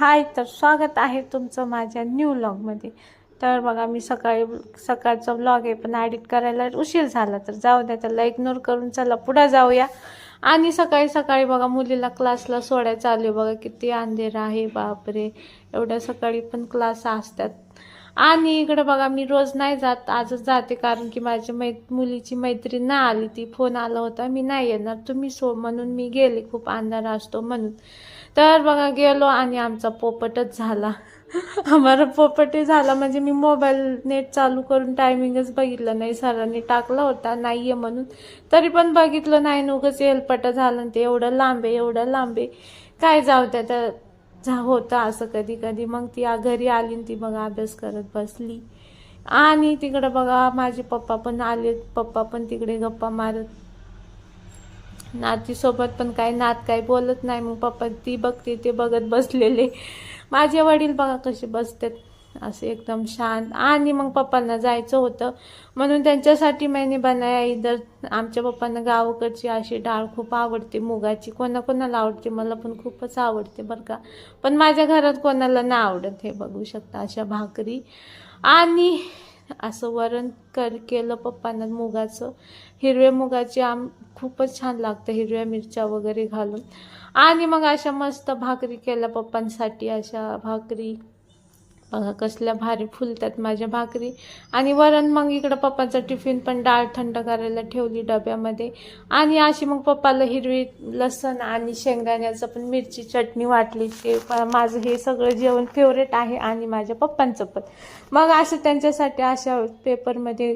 हाय तर स्वागत आहे तुमचं माझ्या न्यू व्लॉगमध्ये तर बघा मी सकाळी सकाळचा व्लॉग आहे पण ॲडिट करायला उशीर झाला तर जाऊ द्या त्याला इग्नोर करून चला पुढे जाऊया. आणि सकाळी सकाळी बघा मुलीला क्लासला सोडायचं आले बघा किती अंधेरा आहे बापरे. एवढ्या सकाळी पण क्लास असतात. आणि इकडं बघा मी रोज नाही जात आजच जाते कारण की माझ्या मै मुलीची मैत्रीण नाही आली ती फोन आला होता मी नाही येणार. तुम्ही सो म्हणून मी गेले खूप अंधार असतो म्हणून. तर बघा गेलो आणि आमचा पोपटच झाला. आम्हाला पोपटही झाला म्हणजे मी मोबाईल नेट चालू करून टायमिंगच बघितलं नाही. सरांनी टाकला होता नाही आहे म्हणून. तरी पण बघितलं नाही नुगंच उगाच झालं आणि ते एवढं लांब आहे एवढं लांबे काय जाऊ त्या तर झा होतं असं कधी कधी मग ती घरी आली आणि ती मग अभ्यास करत बसली. आणि तिकडं बघा माझे पप्पा पण आले पप्पा पण तिकडे गप्पा मारत नातीसोबत पण काय नात काय बोलत नाही. मग पप्पा ती बघते ते बघत बसलेले. माझे वडील बघा कसे बसतात. असे एकदम शांत. आणि मग पप्पांना जायचं होतं. म्हणून त्यांच्यासाठी मैंने बनाया इधर. आमच्या पप्पांना गावाकडची अशी डाळ खूप आवडते. मुगाची. कोणाकोणाला आवडते? मला पण खूपच आवडते बरं का. पण माझ्या घरात कोणाला नाही आवडत हे बघू शकता अशा भाकरी. आणि असं वरण कर केलं पप्पांना मुगाचं. हिरव्या मुगाची आम खूपच छान लागतं हिरव्या मिरच्या वगैरे घालून. आणि मग अशा मस्त भाकरी केल्या पप्पांसाठी अशा भाकरी. बघा कसल्या भारी फुलतात माझ्या भाकरी. आणि वरण मग इकडं पप्पाचा टिफिन पण डाळ थंड करायला ठेवली डब्यामध्ये. आणि अशी मग पप्पाला हिरवी लसण आणि शेंगदाण्याचं पण मिरची चटणी वाटली. ते माझं हे सगळं जेवण फेवरेट आहे आणि माझ्या पप्पांचं पण. मग असं त्यांच्यासाठी अशा पेपरमध्ये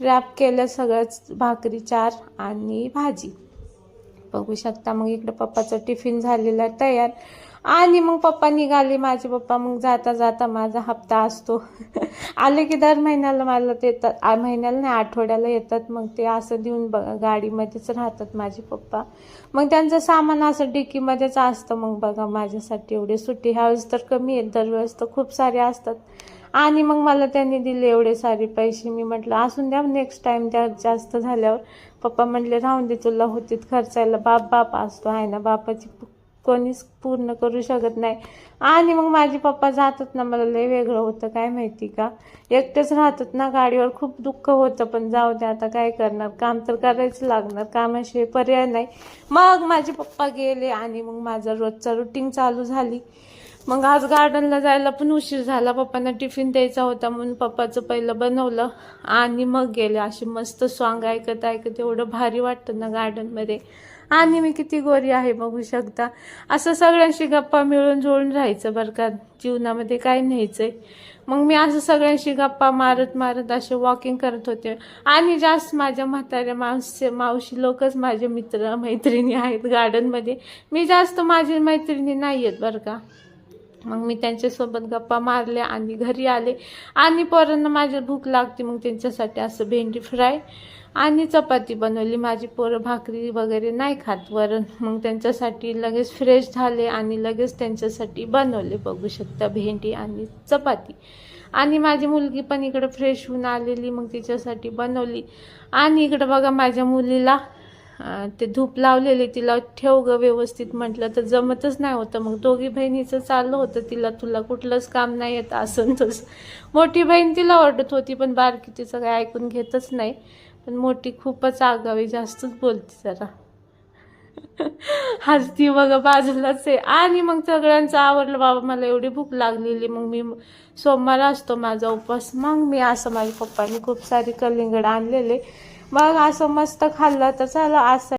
रॅप केलं सगळंच भाकरी चार आणि भाजी. बघू शकता. मग इकडं पप्पाचं टिफिन झालेला तयार. आणि मग पप्पा निघाले. माझे पप्पा मग जाता जाता माझा हप्ता असतो. आले की दर महिन्याला मला ते येतात. महिन्याला नाही आठवड्याला येतात. मग ते असं देऊन बघ गाडीमध्येच राहतात माझे पप्पा. मग त्यांचं सामान असं डिकीमध्येच असतं. मग बघा माझ्यासाठी एवढे सुट्टी. ह्यावेळेस तर कमी आहेत. दरवेळेस तर खूप सारे असतात. आणि मग मला त्यांनी दिले एवढे सारे पैसे. मी म्हटलं असून द्या नेक्स्ट टाईम त्या जास्त झाल्यावर. पप्पा म्हटले राहून दे तुला होतीत खर्चायला. बाप बाप असतो आहे ना बापाची कोणीच पूर्ण करू शकत नाही. आणि मग माझे पप्पा जातात ना मला लय वेगळं होतं काय माहिती का? एकटेच राहतात ना गाडीवर खूप दुःख होतं पण जाऊ दे आता काय करणार? काम तर करायचं लागणार कामाशिवाय पर्याय नाही. मग माझे पप्पा गेले आणि मग माझं रोजचं रुटीन चालू झाली. मग आज गार्डनला जायला पण उशीर झाला. पप्पांना टिफिन द्यायचा होता म्हणून पप्पाचं पहिलं बनवलं आणि मग गेले. अशी मस्त सॉंग ऐकत ऐकत एवढं भारी वाटतं ना गार्डनमध्ये आणि मी किती गोरी आहे बघू शकता. असं सगळ्यांशी गप्पा मिळून जुळून राहायचं बरं का. जीवनामध्ये काय न्यायचं मग मी असं सगळ्यांशी गप्पा मारत मारत असे वॉकिंग करत होते. आणि जास्त माझ्या म्हाताऱ्या मावशी मावशी लोकच माझे मित्र मैत्रिणी आहेत गार्डनमध्ये मी जास्त माझी मैत्रिणी नाही आहेत बरं का. मग मी त्यांच्यासोबत गप्पा मारल्या आणि घरी आले. आणि पोरांना माझ्या भूक लागते मग त्यांच्यासाठी असं भेंडी फ्राय आणि चपाती बनवली. माझी पोरं भाकरी वगैरे नाही खात वरण. मग त्यांच्यासाठी लगेच फ्रेश झाले आणि लगेच त्यांच्यासाठी बनवले. बघू शकता भेंडी आणि चपाती. आणि माझी मुलगी पण इकडं फ्रेश होऊन आलेली मग तिच्यासाठी बनवली. आणि इकडं बघा माझ्या मुलीला ते धूप लावलेले तिला ठेव ग व्यवस्थित म्हटलं तर जमतच नाही होतं. मग दोघी बहिणीचं चाललं होतं तिला तुला कुठलंच काम नाही येत असं तसं. मोठी बहीण तिला ओरडत होती पण बारकी तिचं काही ऐकून घेतच नाही. पण मोठी खूपच आगावी जास्तच बोलते जरा. हसती बघा बाजूलाच आहे. आणि मग सगळ्यांचं आवडलं बाबा मला एवढी भूक लागलेली मग मी सोमवार असतो माझा उपवास. मग मी असं माझ्या पप्पांनी खूप सारी कलिंगड आणलेले. मग असं मस्त खाल्लं तर चला आज